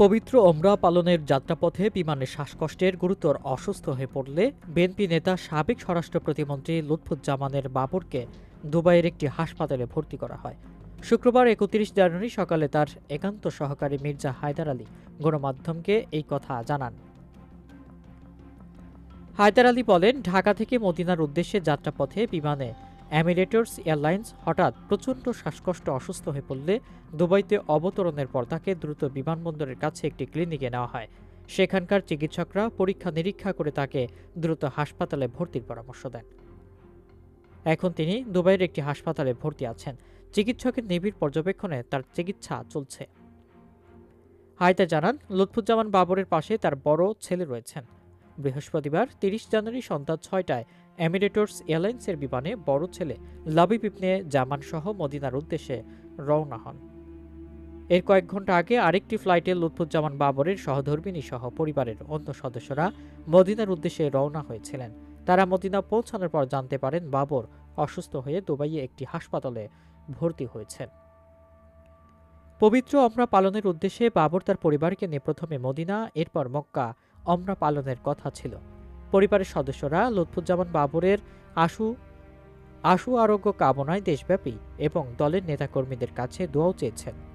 পবিত্র ওমরা পালনের যাত্রাপথে বিমানে শ্বাসকষ্টের গুরুতর অসুস্থ হয়ে পড়লে বিএনপি নেতা সাবেক স্বরাষ্ট্র প্রতিমন্ত্রী লুৎফুজ্জামানের বাবরকে দুবাইয়ের একটি হাসপাতালে ভর্তি করা হয়। শুক্রবার একত্রিশ জানুয়ারি সকালে তার একান্ত সহকারী মির্জা হায়দার আলী গণমাধ্যমকে এই কথা জানান। হায়দার আলী বলেন, ঢাকা থেকে মদিনার উদ্দেশ্যে যাত্রাপথে বিমানে অ্যামিরেটর্স এয়ারলাইন্স হঠাৎ প্রচণ্ড শ্বাসকষ্ট অসুস্থ হয়ে পড়লে দুবাইতে অবতরণের পর তাকে দ্রুত বিমানবন্দরের কাছে একটি ক্লিনিকে নেওয়া হয়। সেখানকার চিকিৎসকরা পরীক্ষা নিরীক্ষা করে তাকে দ্রুত হাসপাতালে ভর্তির পরামর্শ দেন। এখন তিনি দুবাইয়ের একটি হাসপাতালে ভর্তি আছেন। চিকিৎসকের নিবিড় পর্যবেক্ষণে তার চিকিৎসা চলছে। হায়দা জানান, লুৎফুজ্জামান বাবরের পাশে তার বড় ছেলে রয়েছেন। বৃহস্পতিবার তিরিশ জানুয়ারি সন্ধ্যা ছয়টায় এমিরেটর্স এয়ারলাইন্সের বিমানে বড় ছেলে লাবিব ইবনে জামান সহ মদিনার উদ্দেশ্যে রওনা হন। এর কয়েক ঘণ্টা আগে আরেকটি ফ্লাইটে লুৎফুজ্জামান বাবরের সহধর্মিনী সহ পরিবারের অন্য সদস্যরা মদিনার উদ্দেশ্যে রওনা হয়েছিলেন। তারা মদিনা পৌঁছানোর পর জানতে পারেন বাবর অসুস্থ হয়ে দুবাইয়ে একটি হাসপাতালে ভর্তি হয়েছেন। পবিত্র অমরা পালনের উদ্দেশ্যে বাবর তার পরিবারকে নিয়ে প্রথমে মদিনা, এরপর মক্কা। অমরা পালনের কথা ছিল। পরিবারের সদস্যরা লুৎফুজ্জামান বাবরের আশু আশু আরোগ্য কামনায় দেশব্যাপী এবং দলের নেতাকর্মীদের কাছে দোয়াও চেয়েছেন।